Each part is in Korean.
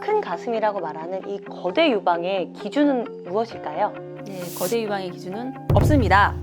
큰 가슴이라고 말하는 이 거대 유방의 기준은 무엇일까요? 네, 거대 유방의 기준은 없습니다.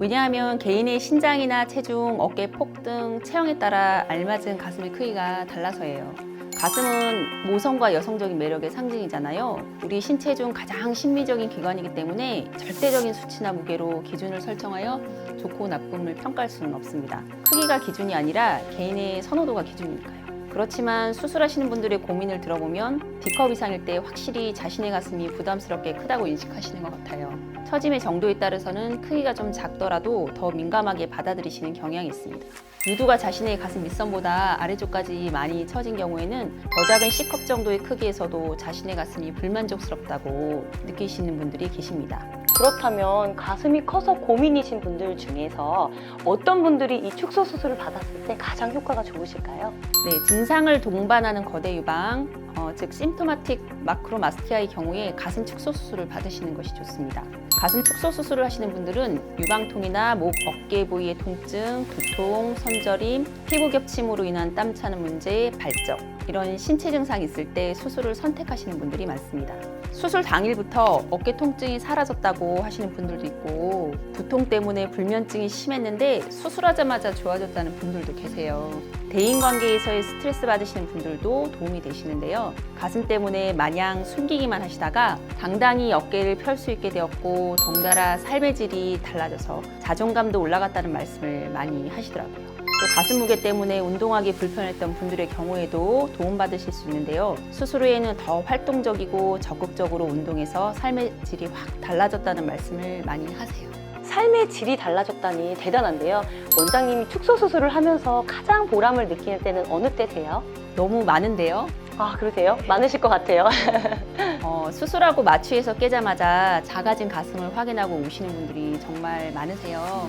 왜냐하면 개인의 신장이나 체중, 어깨 폭 등 체형에 따라 알맞은 가슴의 크기가 달라서예요. 가슴은 모성과 여성적인 매력의 상징이잖아요. 우리 신체 중 가장 신미적인 기관이기 때문에 절대적인 수치나 무게로 기준을 설정하여 좋고 나쁨을 평가할 수는 없습니다. 크기가 기준이 아니라 개인의 선호도가 기준이니까요. 그렇지만 수술하시는 분들의 고민을 들어보면 D컵 이상일 때 확실히 자신의 가슴이 부담스럽게 크다고 인식하시는 것 같아요. 처짐의 정도에 따라서는 크기가 좀 작더라도 더 민감하게 받아들이시는 경향이 있습니다. 유두가 자신의 가슴 밑선보다 아래쪽까지 많이 처진 경우에는 더 작은 C컵 정도의 크기에서도 자신의 가슴이 불만족스럽다고 느끼시는 분들이 계십니다. 그렇다면 가슴이 커서 고민이신 분들 중에서 어떤 분들이 이 축소 수술을 받았을 때 가장 효과가 좋으실까요? 네, 증상을 동반하는 거대 유방, 어, 즉 심토마틱 마크로마스티아의 경우에 가슴 축소 수술을 받으시는 것이 좋습니다. 가슴 축소 수술을 하시는 분들은 유방통이나 목, 어깨 부위의 통증, 두통, 선저림, 피부 겹침으로 인한 땀 차는 문제, 발적 이런 신체 증상이 있을 때 수술을 선택하시는 분들이 많습니다. 수술 당일부터 어깨 통증이 사라졌다고 하시는 분들도 있고 두통 때문에 불면증이 심했는데 수술하자마자 좋아졌다는 분들도 계세요. 대인 관계에서의 스트레스 받으시는 분들도 도움이 되시는데요. 가슴 때문에 마냥 숨기기만 하시다가 당당히 어깨를 펼 수 있게 되었고 덩달아 삶의 질이 달라져서 자존감도 올라갔다는 말씀을 많이 하시더라고요. 또 가슴 무게 때문에 운동하기 불편했던 분들의 경우에도 도움받으실 수 있는데요. 수술 후에는 더 활동적이고 적극적으로 운동해서 삶의 질이 확 달라졌다는 말씀을 많이 하세요. 삶의 질이 달라졌다니 대단한데요. 원장님이 축소 수술을 하면서 가장 보람을 느끼는 때는 어느 때세요? 너무 많은데요. 아, 그러세요? 많으실 것 같아요. 어, 수술하고 마취해서 깨자마자 작아진 가슴을 확인하고 우시는 분들이 정말 많으세요.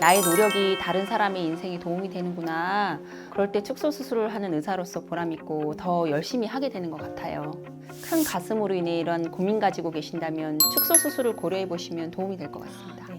나의 노력이 다른 사람의 인생에 도움이 되는구나. 그럴 때 축소 수술을 하는 의사로서 보람 있고 더 열심히 하게 되는 것 같아요. 큰 가슴으로 인해 이런 고민 가지고 계신다면 축소 수술을 고려해 보시면 도움이 될 것 같습니다. 네.